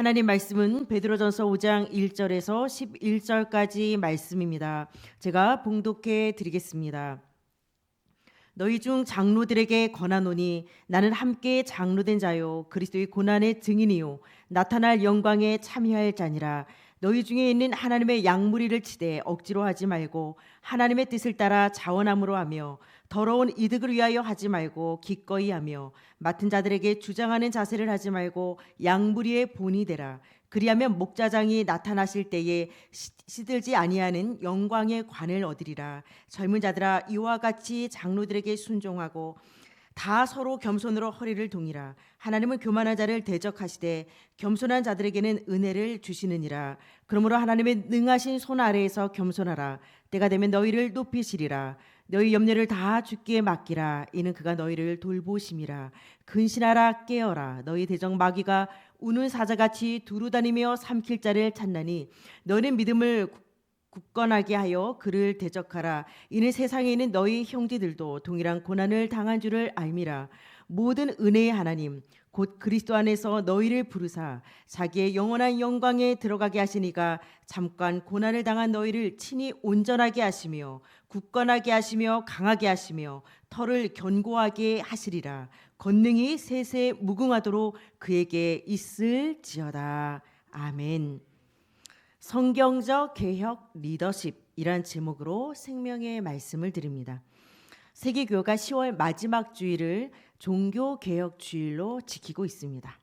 하나님 말씀은 베드로전서 5장 1절에서 11절까지 말씀입니다. 제가 봉독해 드리겠습니다. 너희 중 장로들에게 권하노니 나는 함께 장로된 자요 그리스도의 고난의 증인이요 나타날 영광에 참여할 자니라 너희 중에 있는 하나님의 양무리를 치되 억지로 하지 말고 하나님의 뜻을 따라 자원함으로 하며 더러운 이득을 위하여 하지 말고 기꺼이 하며 맡은 자들에게 주장하는 자세를 하지 말고 양무리의 본이 되라. 그리하면 목자장이 나타나실 때에 시- 시들지 아니하는 영광의 관을 얻으리라. 젊은 자들아 이와 같이 장로들에게 순종하고 다 서로 겸손으로 허리를 동이라. 하나님은 교만한 자를 대적하시되 겸손한 자들에게는 은혜를 주시느니라. 그러므로 하나님의 능하신 손 아래에서 겸손하라. 때가 되면 너희를 높이시리라 너희 염려를 다 주께 맡기라. 이는 그가 너희를 돌보심이라. 근신하라 깨어라. 너희 대적 마귀가 우는 사자같이 두루다니며 삼킬 자를 찾나니 너는 믿음을 굳- 굳건하게 하여 그를 대적하라. 이는 세상에 있는 너희 형제들도 동일한 고난을 당한 줄을 알미라. 모든 은혜의 하나님 곧 그리스도 안에서 너희를 부르사 자기의 영원한 영광에 들어가게 하시니가 잠깐 고난을 당한 너희를 친히 온전하게 하시며 굳건하게 하시며 강하게 하시며 털을 견고하게 하시리라 권능이 세세 무궁하도록 그에게 있을지어다 아멘. 성경적 개혁 리더십이란 제목으로 생명의 말씀을 드립니다. 세계교회가 10월 마지막 주일을 종교 개혁 주일로 지키고 있습니다.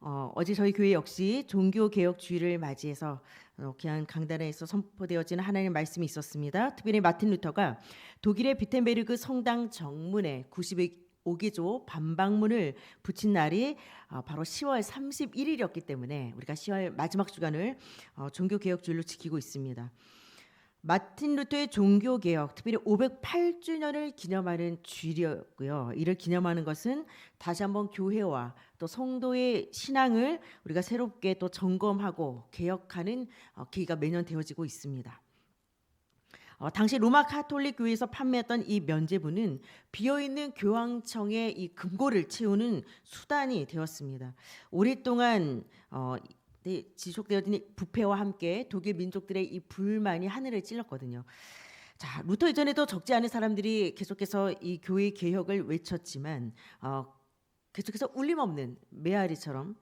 어, 어제 저희 교회 역시 종교 개혁 주일을 맞이해서 어, 귀한 강단에서 선포되어진 하나님의 말씀이 있었습니다. 특별히 마틴 루터가 독일의 비텐베르그 성당 정문에 95개조 반박문을 붙인 날이 어, 바로 10월 31일이었기 때문에 우리가 10월 마지막 주간을 어, 종교 개혁 주일로 지키고 있습니다. 마틴 루터의 종교 개혁, 특별히 508주년을 기념하는 주일이었고요. 이를 기념하는 것은 다시 한번 교회와 또 성도의 신앙을 우리가 새롭게 또 점검하고 개혁하는 어, 계기가 매년 되어지고 있습니다. 어, 당시 로마 카톨릭 교회에서 판매했던 이 면제부는 비어 있는 교황청의 이 금고를 채우는 수단이 되었습니다. 오랫동안 어, 네, 지속되어진 이 부패와 함께 독일 민족들의 이 불만이 하늘을 찔렀거든요. 자, 루터 이전에도 적지 않은 사람들이 계속해서 이 교회 개혁을 외쳤지만 어, 계속해서 울림없는 메아리처럼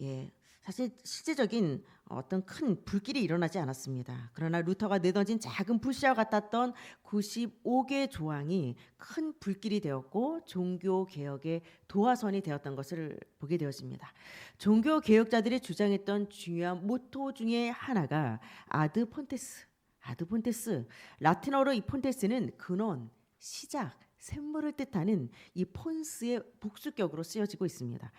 예, 사실 실제적인 어떤 큰 불길이 일어나지 않았습니다. 그러나 루터가 내던진 작은 불씨와 같았던 95개 조항이 큰 불길이 되었고 종교 개혁의 도화선이 되었던 것을 보게 되었습니다. 종교 개혁자들이 주장했던 중요한 모토 중에 하나가 아드 폰테스, 아드 폰테스. 라틴어로 이 폰테스는 근원, 시작, 샘물을 뜻하는 이 폰스의 복수격으로 쓰여지고 있습니다.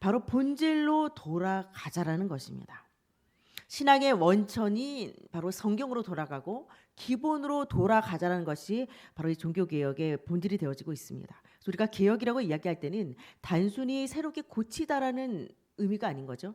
바로 본질로 돌아가자라는 것입니다. 신앙의 원천이 바로 성경으로 돌아가고 기본으로 돌아가자라는 것이 바로 이 종교 개혁의 본질이 되어지고 있습니다. 우리가 개혁이라고 이야기할 때는 단순히 새롭게 고치다라는 의미가 아닌 거죠.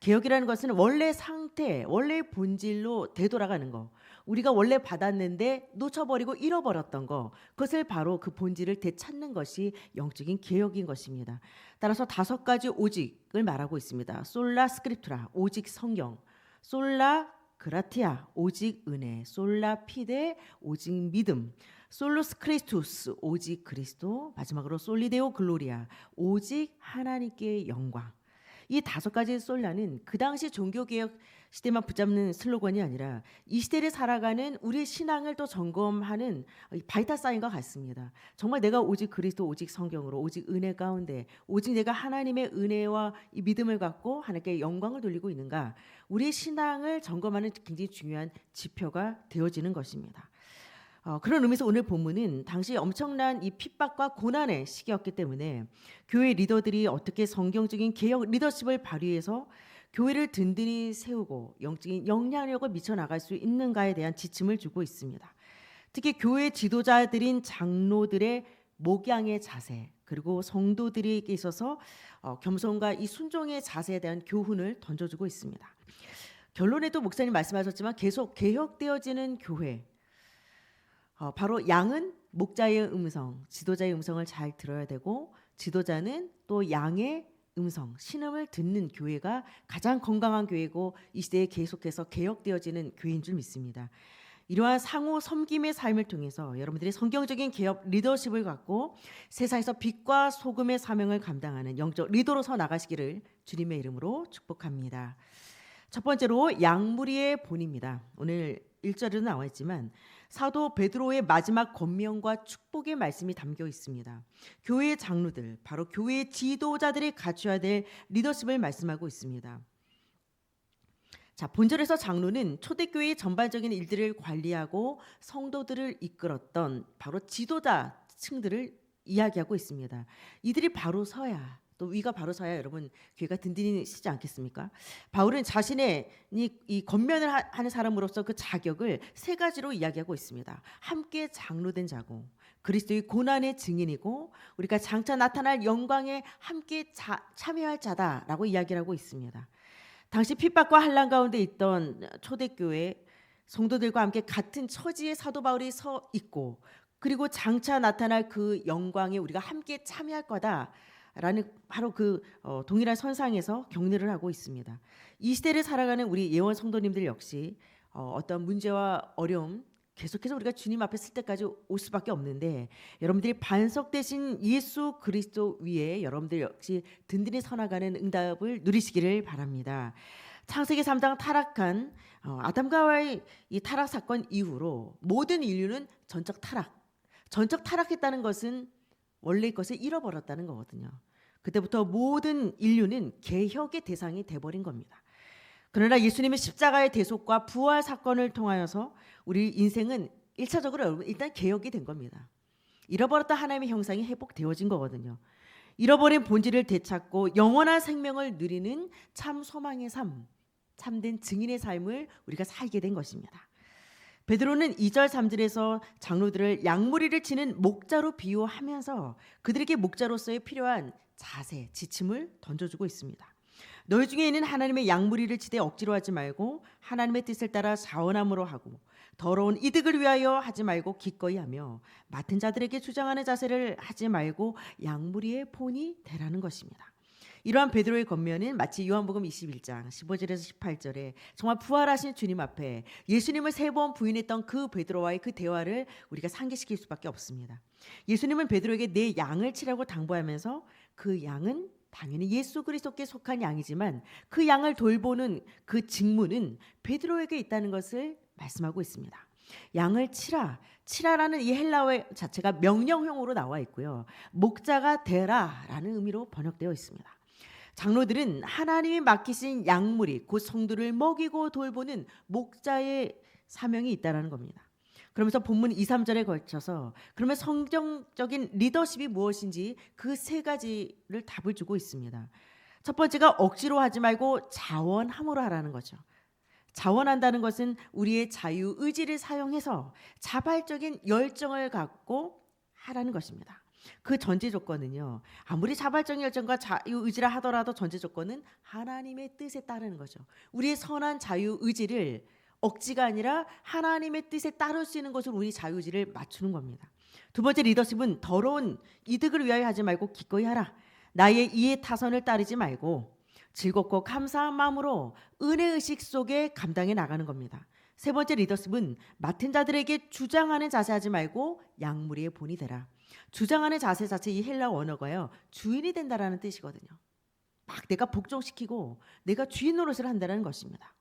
개혁이라는 것은 원래 상태, 원래 본질로 되돌아가는 거. 우리가 원래 받았는데 놓쳐버리고 잃어버렸던 거. 그것을 바로 그 본질을 되찾는 것이 영적인 개혁인 것입니다. 따라서 다섯 가지 오직을 말하고 있습니다. 솔라 스크립투라, 오직 성경. 솔라 그라티아, 오직 은혜. 솔라 피데, 오직 믿음. 솔로스 크리스투스, 오직 그리스도. 마지막으로 솔리데오 글로리아, 오직 하나님께 영광. 이 다섯 가지 솔라는 그 당시 종교 개혁 시대만 붙잡는 슬로건이 아니라 이 시대를 살아가는 우리의 신앙을 또 점검하는 이 바이탈 사인과 같습니다. 정말 내가 오직 그리스도 오직 성경으로 오직 은혜 가운데 오직 내가 하나님의 은혜와 이 믿음을 갖고 하나님께 영광을 돌리고 있는가 우리의 신앙을 점검하는 굉장히 중요한 지표가 되어지는 것입니다. 어, 그런 의미에서 오늘 본문은 당시 엄청난 이 핍박과 고난의 시기였기 때문에 교회 리더들이 어떻게 성경적인 개혁 리더십을 발휘해서 교회를 든든히 세우고 영적인 영향력을 미쳐 나갈 수 있는가에 대한 지침을 주고 있습니다. 특히 교회 지도자들인 장로들의 목양의 자세 그리고 성도들에게 있어서 어, 겸손과 이 순종의 자세에 대한 교훈을 던져주고 있습니다. 결론에도 목사님 말씀하셨지만 계속 개혁되어지는 교회 어, 바로 양은 목자의 음성, 지도자의 음성을 잘 들어야 되고 지도자는 또 양의 음성, 신음을 듣는 교회가 가장 건강한 교회고 이 시대에 계속해서 개혁되어지는 교회인 줄 믿습니다. 이러한 상호 섬김의 삶을 통해서 여러분들이 성경적인 개혁 리더십을 갖고 세상에서 빛과 소금의 사명을 감당하는 영적 리더로서 나가시기를 주님의 이름으로 축복합니다. 첫 번째로 양무리의 본입니다. 오늘 1절에도 나와 있지만 사도 베드로의 마지막 권면과 축복의 말씀이 담겨 있습니다. 교회의 장로들, 바로 교회의 지도자들이 갖춰야 될 리더십을 말씀하고 있습니다. 자, 본절에서 장로는 초대교회의 전반적인 일들을 관리하고 성도들을 이끌었던 바로 지도자 층들을 이야기하고 있습니다. 이들이 바로 서야 또 위가 바로 서야 여러분 교회가 든든히시지 않겠습니까? 바울은 자신의 이, 이 권면을 하- 하는 사람으로서 그 자격을 세 가지로 이야기하고 있습니다. 함께 장로된 자고 그리스도의 고난의 증인이고 우리가 장차 나타날 영광에 함께 자- 참여할 자다라고 이야기를 하고 있습니다. 당시 핍박과 한란 가운데 있던 초대교회 성도들과 함께 같은 처지에 사도 바울이 서 있고 그리고 장차 나타날 그 영광에 우리가 함께 참여할 거다 라는 바로 그 어, 동일한 선상에서 격려를 하고 있습니다. 이 시대를 살아가는 우리 예원 성도님들 역시 어, 어떤 문제와 어려움 계속해서 우리가 주님 앞에 쓸 때까지 올 수밖에 없는데 여러분들이 반석 대신 예수 그리스도 위에 여러분들 역시 든든히 서나가는 응답을 누리시기를 바랍니다. 창세기 3장 타락한 어, 아담과 하와의 이 타락 사건 이후로 모든 인류는 전적 타락, 전적 타락했다는 것은 원래 것을 잃어버렸다는 거거든요. 그때부터 모든 인류는 개혁의 대상이 돼버린 겁니다. 그러나 예수님의 십자가의 대속과 부활 사건을 통하여서 우리 인생은 일차적으로 일단 개혁이 된 겁니다. 잃어버렸던 하나님의 형상이 회복되어진 거거든요. 잃어버린 본질을 되찾고 영원한 생명을 누리는 참 소망의 삶, 참된 증인의 삶을 우리가 살게 된 것입니다. 베드로는 2절 3절에서 장로들을 양무리를 치는 목자로 비유하면서 그들에게 목자로서의 필요한 자세, 지침을 던져주고 있습니다. 너희 중에 있는 하나님의 양무리를 치되 억지로 하지 말고 하나님의 뜻을 따라 자원함으로 하고 더러운 이득을 위하여 하지 말고 기꺼이 하며 맡은 자들에게 주장하는 자세를 하지 말고 양무리의 본이 되라는 것입니다. 이러한 베드로의 권면은 마치 요한복음 21장 15절에서 18절에 정말 부활하신 주님 앞에 예수님을 세 번 부인했던 그 베드로와의 그 대화를 우리가 상기시킬 수밖에 없습니다. 예수님은 베드로에게 내 양을 치라고 당부하면서 그 양은 당연히 예수 그리스도께 속한 양이지만 그 양을 돌보는 그 직무는 베드로에게 있다는 것을 말씀하고 있습니다. 양을 치라, 치라라는 이 헬라어 자체가 명령형으로 나와 있고요. 목자가 되라라는 의미로 번역되어 있습니다. 장로들은 하나님이 맡기신 양무리 곧 성도를 먹이고 돌보는 목자의 사명이 있다라는 겁니다. 그러면서 본문 2, 3절에 걸쳐서 그러면 성경적인 리더십이 무엇인지 그 세 가지를 답을 주고 있습니다. 첫 번째가 억지로 하지 말고 자원함으로 하라는 거죠. 자원한다는 것은 우리의 자유 의지를 사용해서 자발적인 열정을 갖고 하라는 것입니다. 그 전제 조건은요. 아무리 자발적인 열정과 자유 의지라 하더라도 전제 조건은 하나님의 뜻에 따르는 거죠. 우리의 선한 자유 의지를 억지가 아니라 하나님의 뜻에 따를 수 있는 것으로 우리 자유 의지를 맞추는 겁니다. 두 번째 리더십은 더러운 이득을 위하여 하지 말고 기꺼이 하라. 나의 이해 타선을 따르지 말고 즐겁고 감사한 마음으로 은혜 의식 속에 감당해 나가는 겁니다. 세 번째 리더십은 맡은 자들에게 주장하는 자세하지 말고 양무리의 본이 되라. 주장하는 자세 자체 이 헬라 원어가요 주인이 된다라는 뜻이거든요. 막 내가 복종시키고 내가 주인 노릇을 한다는 것입니다.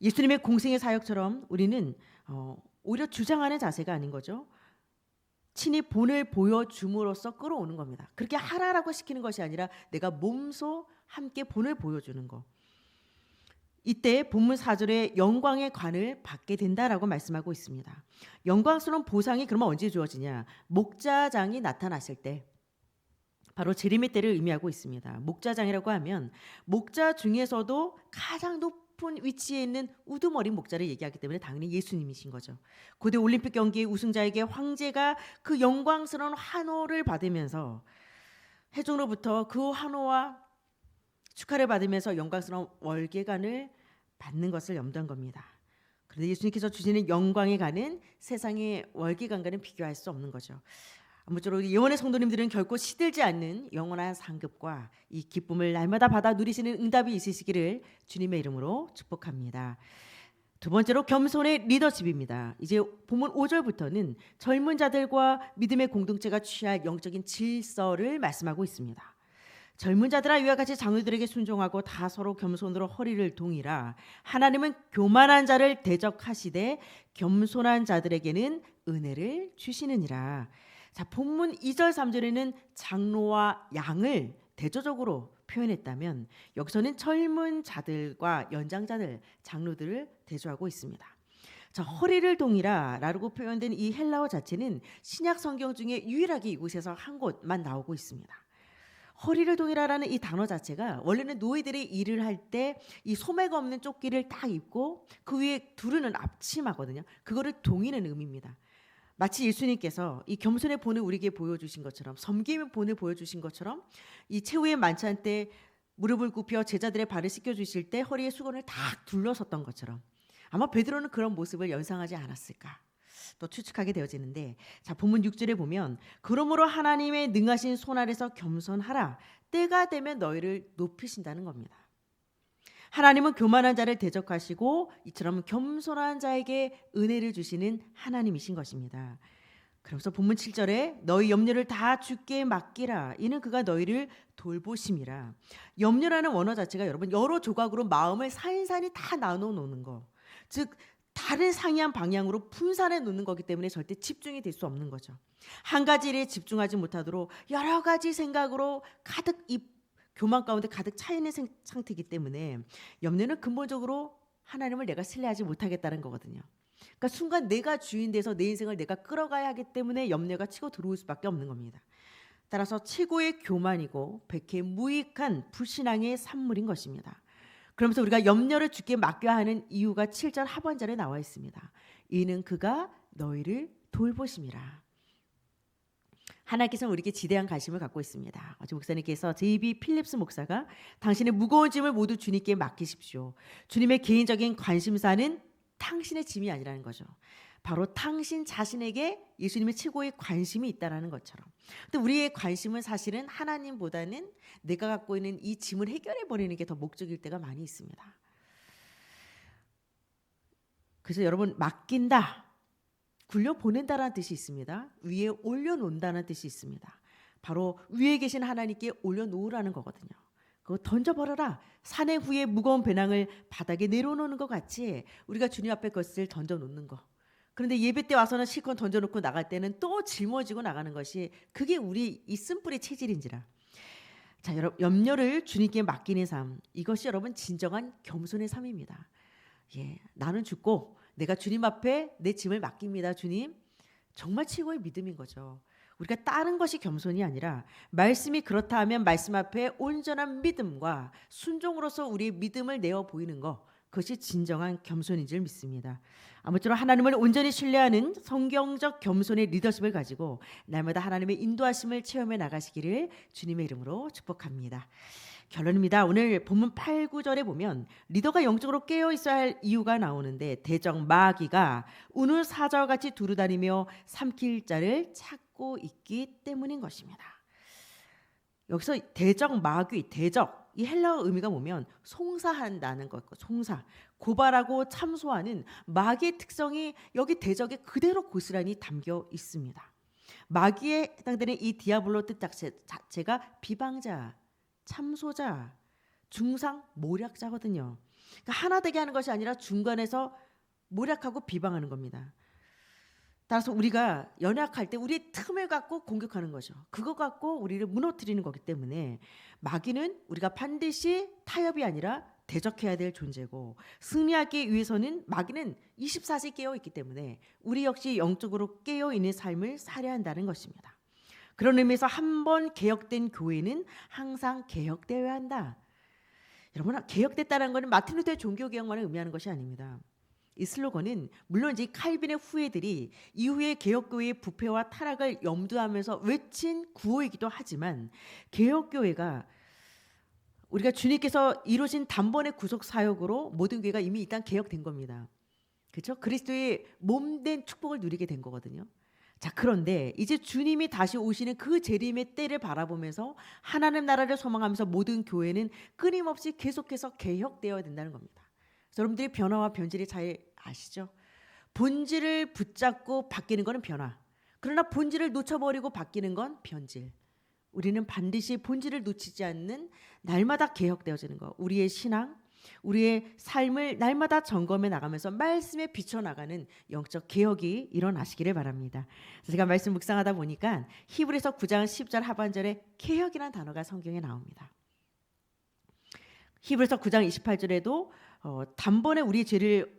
예수님의 공생의 사역처럼 우리는 어, 오히려 주장하는 자세가 아닌 거죠. 친히 본을 보여줌으로써 끌어오는 겁니다. 그렇게 하라라고 시키는 것이 아니라 내가 몸소 함께 본을 보여주는 거. 이때 본문 4절에 영광의 관을 받게 된다라고 말씀하고 있습니다. 영광스러운 보상이 그러면 언제 주어지냐? 목자장이 나타났을 때 바로 재림의 때를 의미하고 있습니다. 목자장이라고 하면 목자 중에서도 가장 높 은 위치에 있는 우두머리 목자를 얘기하기 때문에 당연히 예수님이신 거죠. 고대 올림픽 경기의 우승자에게 황제가 그 영광스러운 환호를 받으면서 해종로부터 그 환호와 축하를 받으면서 영광스러운 월계관을 받는 것을 염두한 겁니다. 그런데 예수님께서 주시는 영광의 간은 세상의 월계관과는 비교할 수 없는 거죠. 아무쪼록 예원의 성도님들은 결코 시들지 않는 영원한 상급과 이 기쁨을 날마다 받아 누리시는 응답이 있으시기를 주님의 이름으로 축복합니다. 두 번째로 겸손의 리더십입니다. 이제 본문 5절부터는 젊은 자들과 믿음의 공동체가 취할 영적인 질서를 말씀하고 있습니다. 젊은 자들아 이와 같이 장로들에게 순종하고 다 서로 겸손으로 허리를 동이라 하나님은 교만한 자를 대적하시되 겸손한 자들에게는 은혜를 주시느니라. 자, 본문 2절 3절에는 장로와 양을 대조적으로 표현했다면 여기서는 젊은 자들과 연장자들, 장로들을 대조하고 있습니다. 자, 허리를 동이라라고 표현된 이 헬라어 자체는 신약 성경 중에 유일하게 이곳에서 한 곳만 나오고 있습니다. 허리를 동이라라는 이 단어 자체가 원래는 노예들이 일을 할 때 이 소매가 없는 조끼를 딱 입고 그 위에 두르는 앞치마거든요. 그거를 동이는 의미입니다. 마치 예수님께서 이 겸손의 본을 우리에게 보여주신 것처럼 섬김의 본을 보여주신 것처럼 이 최후의 만찬 때 무릎을 굽혀 제자들의 발을 씻겨 주실 때 허리에 수건을 딱 둘러섰던 것처럼 아마 베드로는 그런 모습을 연상하지 않았을까 또 추측하게 되어지는데 자 본문 6절에 보면 그러므로 하나님의 능하신 손 아래서 겸손하라 때가 되면 너희를 높이신다는 겁니다. 하나님은 교만한 자를 대적하시고 이처럼 겸손한 자에게 은혜를 주시는 하나님이신 것입니다. 그러면서 본문 7절에 너희 염려를 다 주께 맡기라 이는 그가 너희를 돌보심이라. 염려라는 원어 자체가 여러분 여러 조각으로 마음을 산산이 다 나눠 놓는 거. 즉 다른 상이한 방향으로 분산해 놓는 거기 때문에 절대 집중이 될 수 없는 거죠. 한 가지 일에 집중하지 못하도록 여러 가지 생각으로 가득 이 교만 가운데 가득 차 있는 생- 상태이기 때문에 염려는 근본적으로 하나님을 내가 신뢰하지 못하겠다는 거거든요. 그러니까 순간 내가 주인 돼서 내 인생을 내가 끌어가야 하기 때문에 염려가 치고 들어올 수밖에 없는 겁니다. 따라서 최고의 교만이고 백해 무익한 불신앙의 산물인 것입니다. 그러면서 우리가 염려를 주께 맡겨야 하는 이유가 7절 하반절에 나와 있습니다. 이는 그가 너희를 돌보심이라. 하나님께서는 우리에게 지대한 관심을 갖고 있습니다. 어제 목사님께서 제이비 필립스 목사가 당신의 무거운 짐을 모두 주님께 맡기십시오. 주님의 개인적인 관심사는 당신의 짐이 아니라는 거죠. 바로 당신 자신에게 예수님의 최고의 관심이 있다라는 것처럼. 근데 우리의 관심은 사실은 하나님보다는 내가 갖고 있는 이 짐을 해결해 버리는 게 더 목적일 때가 많이 있습니다. 그래서 여러분 맡긴다. 굴려 보낸다라는 뜻이 있습니다. 위에 올려 놓는다는 뜻이 있습니다. 바로 위에 계신 하나님께 올려 놓으라는 거거든요. 그거 던져 버려라. 산의 후에 무거운 배낭을 바닥에 내려놓는 것 같이 우리가 주님 앞에 것을 던져 놓는 거. 그런데 예배 때 와서는 실컷 던져 놓고 나갈 때는 또 짊어지고 나가는 것이 그게 우리 이 쓴뿌리 체질인지라. 자, 여러분 염려를 주님께 맡기는 삶. 이것이 여러분 진정한 겸손의 삶입니다. 예, 나는 죽고 내가 주님 앞에 내 짐을 맡깁니다, 주님. 정말 최고의 믿음인 거죠. 우리가 다른 것이 겸손이 아니라 말씀이 그렇다 하면 말씀 앞에 온전한 믿음과 순종으로서 우리의 믿음을 내어 보이는 것 그것이 진정한 겸손인 줄 믿습니다. 아무쪼록 하나님을 온전히 신뢰하는 성경적 겸손의 리더십을 가지고 날마다 하나님의 인도하심을 체험해 나가시기를 주님의 이름으로 축복합니다. 결론입니다. 오늘 본문 8, 9절에 보면 리더가 영적으로 깨어 있어야 할 이유가 나오는데 대적 마귀가 우는 사자와 같이 두루다니며 삼킬 자를 찾고 있기 때문인 것입니다. 여기서 대적 마귀, 대적 이 헬라어 의미가 뭐면 송사한다는 것, 송사, 고발하고 참소하는 마귀의 특성이 여기 대적에 그대로 고스란히 담겨 있습니다. 마귀에 해당되는 이 디아블로 뜻 자체, 자체가 비방자, 참소자, 중상, 모략자거든요. 그러니까 하나 되게 하는 것이 아니라 중간에서 모략하고 비방하는 겁니다. 따라서 우리가 연약할 때 우리의 틈을 갖고 공격하는 거죠. 그거 갖고 우리를 무너뜨리는 거기 때문에 마귀는 우리가 반드시 타협이 아니라 대적해야 될 존재고 승리하기 위해서는 마귀는 24시 깨어 있기 때문에 우리 역시 영적으로 깨어 있는 삶을 살아야 한다는 것입니다. 그런 의미에서 한 번 개혁된 교회는 항상 개혁되어야 한다. 여러분 개혁됐다는 것은 마틴 루터의 종교 개혁만을 의미하는 것이 아닙니다. 이 슬로건은 물론 이제 칼빈의 후예들이 이후에 개혁교회의 부패와 타락을 염두하면서 외친 구호이기도 하지만 개혁교회가 우리가 주님께서 이루신 단번의 구속 사역으로 모든 교회가 이미 일단 개혁된 겁니다. 그렇죠? 그리스도의 몸된 축복을 누리게 된 거거든요. 자, 그런데 이제 주님이 다시 오시는 그 재림의 때를 바라보면서 하나님 나라를 소망하면서 모든 교회는 끊임없이 계속해서 개혁되어야 된다는 겁니다. 여러분들이 변화와 변질이 잘 아시죠? 본질을 붙잡고 바뀌는 것은 변화. 그러나 본질을 놓쳐버리고 바뀌는 건 변질. 우리는 반드시 본질을 놓치지 않는 날마다 개혁되어지는 것. 우리의 신앙, 우리의 삶을 날마다 점검해 나가면서 말씀에 비춰 나가는 영적 개혁이 일어나시기를 바랍니다. 제가 말씀 묵상하다 보니까 히브리서 9장 10절 하반절에 개혁이라는 단어가 성경에 나옵니다. 히브리서 9장 28절에도 어, 단번에 우리의 죄를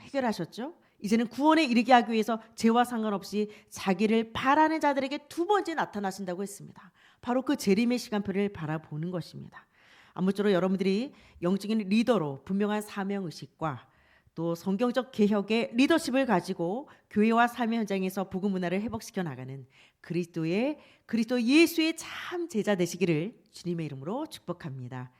해결하셨죠. 이제는 구원에 이르게 하기 위해서 죄와 상관없이 자기를 바라는 자들에게 두 번째 나타나신다고 했습니다. 바로 그 재림의 시간표를 바라보는 것입니다. 아무쪼록 여러분들이 영적인 리더로 분명한 사명 의식과 또 성경적 개혁의 리더십을 가지고 교회와 삶의 현장에서 복음 문화를 회복시켜 나가는 그리스도의 그리스도 예수의 참 제자 되시기를 주님의 이름으로 축복합니다.